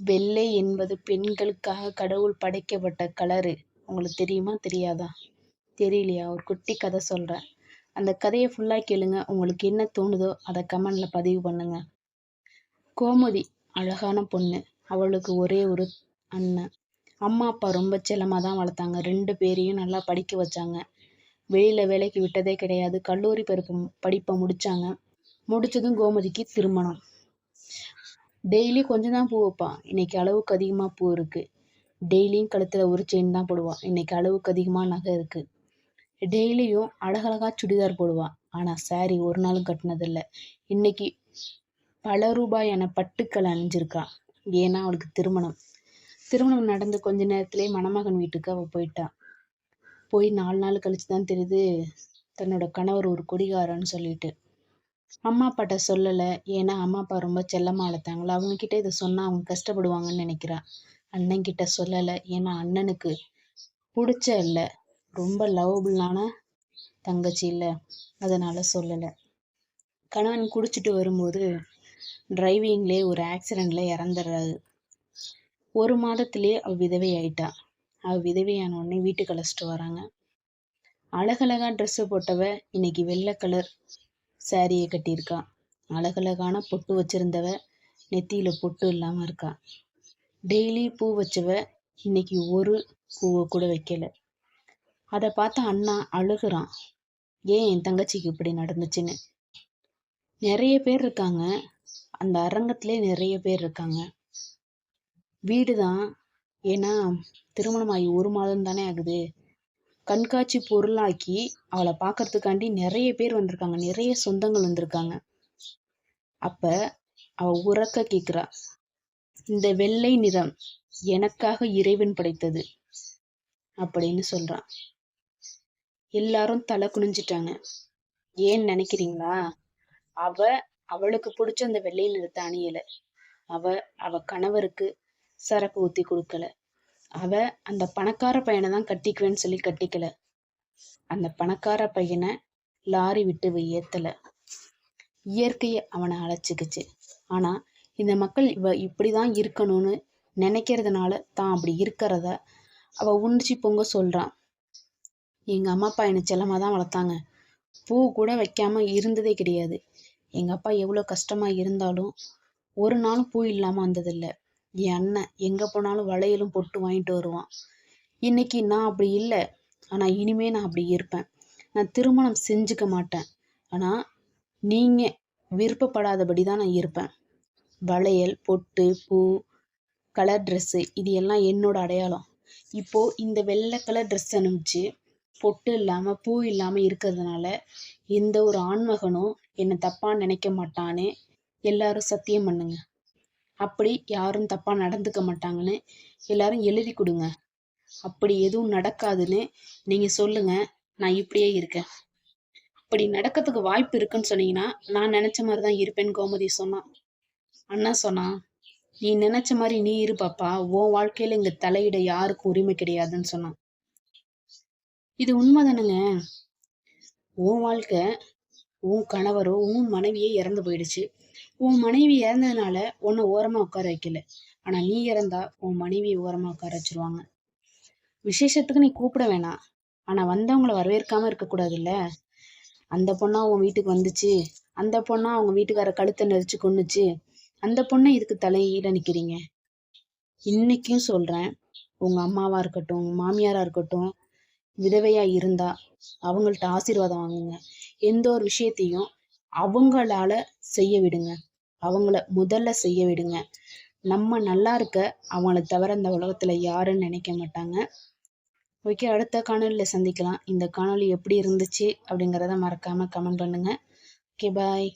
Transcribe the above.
வெள்ளை என்பது பெண்களுக்காக கடவுள் படைக்கப்பட்ட கலரு. உங்களுக்கு தெரியுமா? தெரியாதா? தெரியலையா? ஒரு குட்டி கதை சொல்கிறேன் அந்த கதையை ஃபுல்லாக கேளுங்க. உங்களுக்கு என்ன தோணுதோ அதை கமெண்டில் பதிவு பண்ணுங்க. கோமதி அழகான பொண்ணு. அவளுக்கு ஒரே ஒரு அண்ணன். அம்மா அப்பா ரொம்ப செல்லமாக தான் வளர்த்தாங்க. ரெண்டு பேரையும் நல்லா படிக்க வச்சாங்க. வெளியில் வேலைக்கு விட்டதே கிடையாது. கல்லூரி படிப்பு படிப்பை முடித்தாங்க முடித்ததும் கோமதிக்கு திருமணம். டெய்லி கொஞ்சம் தான் பூ வைப்பான் இன்னைக்கு அளவுக்கு அதிகமாக பூ இருக்குது டெய்லியும் கழுத்தில் ஒரு செயின் தான் போடுவான் இன்றைக்கி அளவுக்கு அதிகமாக நகை இருக்குது டெய்லியும் அழகழகாக சுடிதார் போடுவான் ஆனால் சாரி ஒரு நாளும் கட்டினதில்லை. இன்னைக்கு பல ரூபாயான பட்டுக்கள் அணிஞ்சிருக்கான் ஏன்னா அவளுக்கு திருமணம். திருமணம் நடந்து கொஞ்ச நேரத்திலே மணமகன் வீட்டுக்கு அவள் போயிட்டான் போய் நாலு நாள் கழிச்சு தான் தெரியுது தன்னோட கணவர் ஒரு கொடிகாரன்னு சொல்லிட்டு. அம்மா அப்பாட்ட சொல்லலை. ஏன்னா அம்மா அப்பா ரொம்ப செல்லமாக வளர்த்தாங்களா அவங்கக்கிட்ட இதை சொன்னால் அவங்க கஷ்டப்படுவாங்கன்னு நினைக்கிறா. அண்ணன் கிட்ட சொல்லலை. ஏன்னா அண்ணனுக்கு பிடிச்ச இல்லை. ரொம்ப லவபுளான தங்கச்சி இல்லை. அதனால சொல்லலை. கணவன் குடிச்சிட்டு வரும்போது டிரைவிங்லே ஒரு ஆக்சிடெண்ட்டில் இறந்துடுறாரு ஒரு மாதத்திலே அவள் விதவை ஆயிட்டா. அவள் விதவையான உடனே வீட்டுக்கு அழைச்சிட்டு வராங்க. அழகழகா ட்ரெஸ்ஸு போட்டவ இன்னைக்கு வெள்ளை கலர் சாரியை கட்டியிருக்கா. அழகழகான பொட்டு வச்சிருந்தவ நெத்தியில பொட்டு இல்லாம இருக்கா. டெய்லி பூ வச்சவ இன்னைக்கு ஒரு பூவை கூட வைக்கல. அதை பார்த்து அண்ணா அழுகுறான். ஏன் என் தங்கச்சிக்கு இப்படி நடந்துச்சுன்னு? நிறைய பேர் இருக்காங்க. அந்த அரங்கத்திலே நிறைய பேர் இருக்காங்க. வீடு தான் ஏன்னா திருமணம் ஆகி ஒரு மாதம் தானே ஆகுது. கண்காட்சி பொருளாக்கி அவளை பார்க்கறதுக்காண்டி நிறைய பேர் வந்திருக்காங்க. நிறைய சொந்தங்கள் வந்திருக்காங்க. அப்போ அவள் உறக்க கேட்குறா இந்த வெள்ளை நிறம் எனக்காக இறைவன் படைத்தது அப்படின்னு சொல்றான் எல்லாரும் தலை குனிஞ்சிட்டாங்க. ஏன்னு நினைக்கிறீங்களா? அவ அவளுக்கு பிடிச்ச அந்த வெள்ளை நிறத்தை அணியலை. அவ அவ கணவருக்கு சரக்கு ஊத்தி கொடுக்கல. அவ அந்த பணக்கார பையனை தான் கட்டிக்குவேன்னு சொல்லி கட்டிக்கல. அந்த பணக்கார பையனை லாரி விட்டு ஏத்தல. இயற்கையை அவனை அழைச்சிக்கிச்சு. ஆனா இந்த மக்கள் இவ இப்படிதான் இருக்கணும்னு நினைக்கிறதுனால தான் அப்படி இருக்கிறத அவ உணர்ச்சி பொங்க சொல்றான் எங்க அம்மா அப்பா என்னை செல்லமா தான் வளர்த்தாங்க. பூ கூட வைக்காம இருந்ததே கிடையாது. எங்க அப்பா எவ்வளோ கஷ்டமா இருந்தாலும் ஒரு நாளும் பூ இல்லாம வந்ததில்லை. என் அண்ணன் எங்கே போனாலும் வளையலும் பொட்டு வாங்கிட்டு வருவான். இன்னைக்கு நான் அப்படி இல்லை. ஆனால் இனிமே நான் அப்படி இருப்பேன். நான் திருமணம் செஞ்சுக்க மாட்டேன். ஆனால் நீங்கள் விருப்பப்படாதபடி தான் நான் இருப்பேன். வளையல் பொட்டு பூ கலர் ட்ரெஸ்ஸு இது எல்லாம் என்னோட அடையாளம். இப்போது இந்த வெள்ளை கலர் ட்ரெஸ் அனுப்பிச்சு பொட்டு இல்லாமல் பூ இல்லாமல் இருக்கிறதுனால எந்த ஒரு ஆண்மகனும் என்னை தப்பாக நினைக்க மாட்டான்னு எல்லாரும் சத்தியம் பண்ணுங்க. அப்படி யாரும் தப்பாக நடந்துக்க மாட்டாங்கன்னு எல்லாரும் எழுதி கொடுங்க. அப்படி எதுவும் நடக்காதுன்னு நீங்கள் சொல்லுங்க. நான் இப்படியே இருக்கேன். அப்படி நடக்கிறதுக்கு வாய்ப்பு இருக்குன்னு சொன்னீங்கன்னா நான் நினச்ச மாதிரி தான் இருப்பேன்னு கோமதி சொன்னான் அண்ணா சொன்னா நீ நினச்ச மாதிரி நீ இரு பாப்பா. உன் வாழ்க்கையில இங்கே தலையிட யாருக்கும் உரிமை கிடையாதுன்னு சொன்னான் இது உண்மைதானுங்க. உன் வாழ்க்கை உன் கணவரோ உன் மனைவியே இறந்து போயிடுச்சு. உன் மனைவி இறந்ததுனால உன்னை ஓரமா உட்கார வைக்கல. ஆனா நீ இறந்தா உன் மனைவியை ஓரமா உட்கார வச்சிருவாங்க. விசேஷத்துக்கு நீ கூப்பிட வேணாம். ஆனா வந்தவங்களை வரவேற்காம இருக்கக்கூடாது இல்ல அந்த பொண்ணா உன் வீட்டுக்கு வந்துச்சு. அந்த பொண்ணா அவங்க வீட்டுக்கார கழுத்தை நெரிச்சு கொன்னுச்சு. அந்த பொண்ணை இதுக்கு தலையீட நிக்கிறீங்க. இன்னைக்கும் சொல்றேன். உங்க அம்மாவா இருக்கட்டும் உங்க மாமியாரா இருக்கட்டும் விதவையா இருந்தா அவங்கள்ட்ட ஆசீர்வாதம் வாங்குங்க. எந்த ஒரு விஷயத்தையும் அவங்களால செய்ய விடுங்க. அவங்கள முதல்ல செய்ய விடுங்க. நம்ம நல்லா இருக்க அவங்கள தவிர இந்த உலகத்துல யாருன்னு நினைக்க மாட்டாங்க. ஓகே அடுத்த காணொலியில் சந்திக்கலாம். இந்த காணொலி எப்படி இருந்துச்சு அப்படிங்கிறத மறக்காம கமெண்ட் பண்ணுங்க. Okay bye